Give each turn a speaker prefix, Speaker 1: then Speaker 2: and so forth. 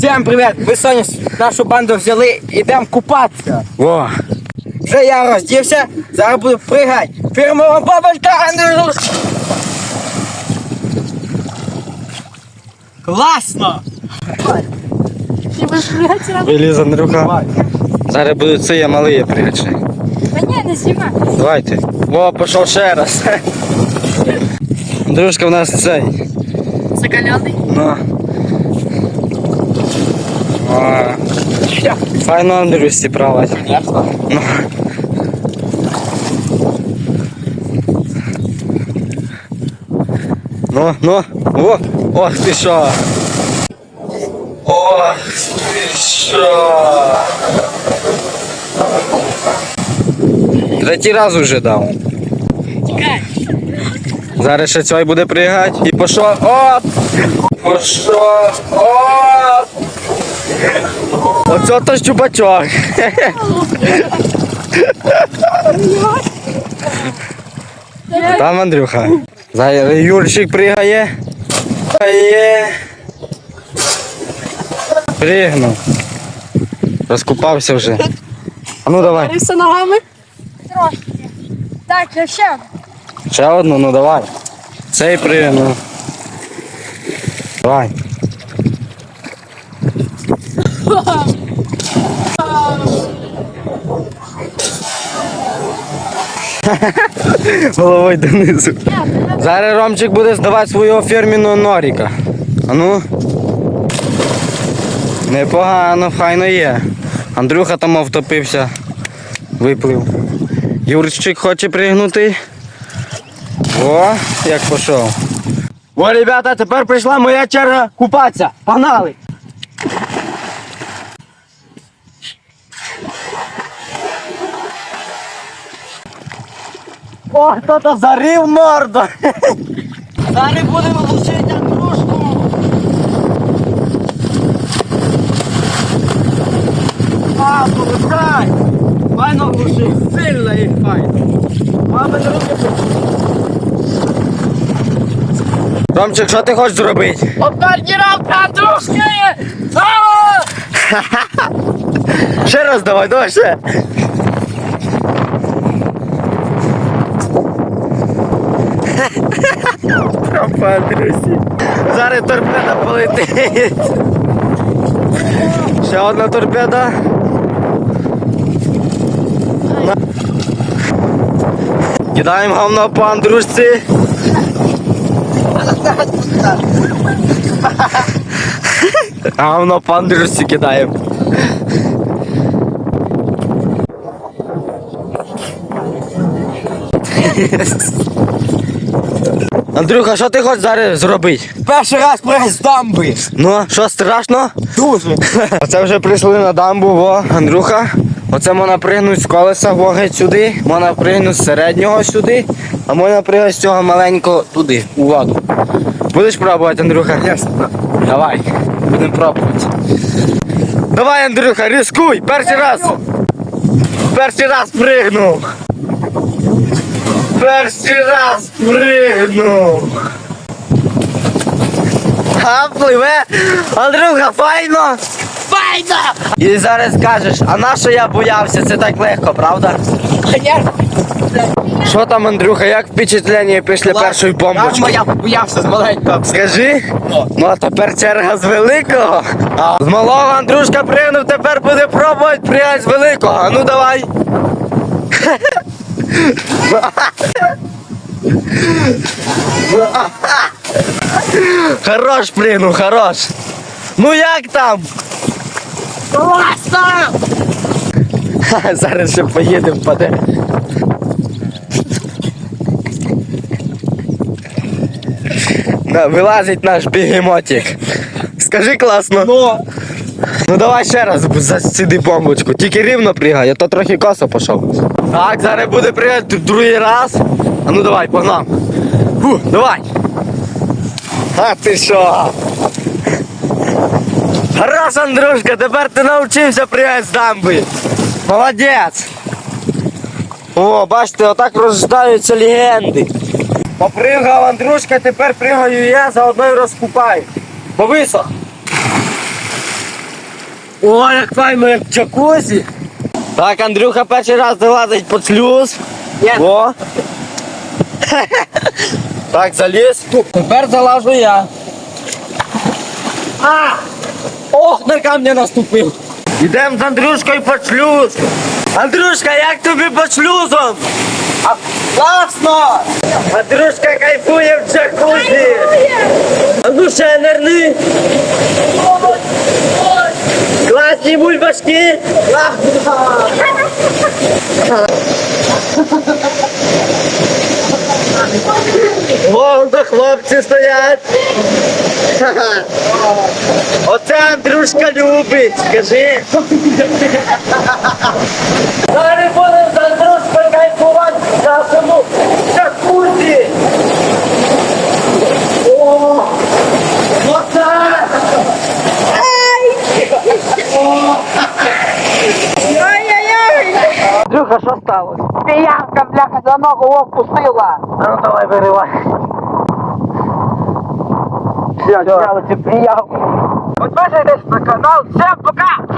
Speaker 1: Всім привіт! Ви сьогодні нашу банду взяли, йдемо купатися.
Speaker 2: Во.
Speaker 1: Вже я роздівся, зараз буду пригати. Фірмова бабочка! Класно!
Speaker 3: Ти будеш пригати?
Speaker 2: Виліз Андрюха. Зараз будуть ці малі пригачі.
Speaker 3: Та ні, не знімай.
Speaker 2: Давайте. Во, пішов ще раз. Андрюшка в нас цей.
Speaker 3: Закаляний.
Speaker 2: Ну. О. Файно Андрюсі править. Ну. Ну, ну, о, ох ти що. Ох ти що. Третій раз уже дав. Зараз ще цей буде пригати. І пішов. Оп! Пішов. Оп! Оце то щупачок. Там Андрюха. Зараз Юрчик пригає. Пригнув. Розкупався вже. А ну давай.
Speaker 3: Рився ногами. Трошки. Так, я ще.
Speaker 2: Ще одну, ну давай. Цей пригнув. Давай. Головою донизу. Зараз Ромчик буде здавати свого фірміного норіка. А ну. Непогано, файно є. Андрюха там втопився. Виплив. Юрчик хоче пригнути. О, як пішов. О, ребята, тепер прийшла моя черга купатися. Погнали! О, хто-то зарив морду. Зараз будемо лучити Андрушку. А, повикай! Файно глуши, сильно їх файно. Мама, не руки Ромчик, що ти хочеш зробити?
Speaker 1: Бомбардіровка Андрушки!
Speaker 2: Ще раз давай, давай ще. Друзі. Зараз торпеда полетить. Ще одна торпеда. Кидаємо говно по Андрушці. Говно по Андрушці кидаємо. Андрюха, що ти хочеш зараз зробити?
Speaker 1: Перший раз пригать з дамби.
Speaker 2: Ну, що страшно?
Speaker 1: Дуже.
Speaker 2: Оце вже прийшли на дамбу, во, Андрюха. Оце можна пригнути з колеса вогеть сюди, можна пригнути з середнього сюди, а можна пригнути з цього маленького туди, у воду. Будеш пробувати, Андрюха? Ясно. Давай, будемо пробувати. Давай, Андрюха, рискуй! Перший раз! Перший раз пригнув! Перший раз пригнув! А, пливе! Андрюха, файно!
Speaker 1: Файно!
Speaker 2: І зараз скажеш, а на що я боявся? Це так легко, правда?
Speaker 1: Конечно.
Speaker 2: Що там, Андрюха, як впечатлення після першої бомбочки?
Speaker 1: я боявся з маленького.
Speaker 2: Скажи, ну а тепер черга з великого. З малого Андрюшка пригнув, тепер буде пробувати пригати з великого. А ну давай. Хорош пригнув, хорош. Ну як там?
Speaker 1: Класно!
Speaker 2: Зараз ще поїде впаде. Вилазить наш бігемотик. Скажи класно.
Speaker 1: Ну,
Speaker 2: Ну давай ще раз засіди бомбочку. Тільки рівно пригай, а то трохи косо пішов. Так, зараз буде пригати другий раз. А ну давай, погнав. Фу, давай. А ти що? Раз, Андрюшка, тепер ти навчився пригати з дамби. Молодець. О, бачите, отак рождаються легенди. Попригав Андрюшка, тепер пригаю я, заодно й розкупаю. Повисох. О, як файно, як в джакузі. Так, Андрюха перший раз залазить під шлюз. О. Так, заліз. Тепер залажу я. А! Ох, на камня наступив. Ідемо з Андрюшкою під шлюз. Андрюшка, як тобі під шлюзом? А, класно! Андрюшка кайфує в джакузі. А ну ще нерни. Класні бульбашки. Вон до хлопці стоять. Оце Андрюшка любить, скажи. Зараз будемо з Андрюшкою кайфувати в нашому джакузі. О, оце!
Speaker 3: Ай-яй-яй!
Speaker 2: Андрюха, що сталося?
Speaker 1: Піянка, бляха, за ногу впустила.
Speaker 2: Ну давай виривай.
Speaker 1: Все, зняли цю піянку. Підписуйтесь на канал. Всем пока!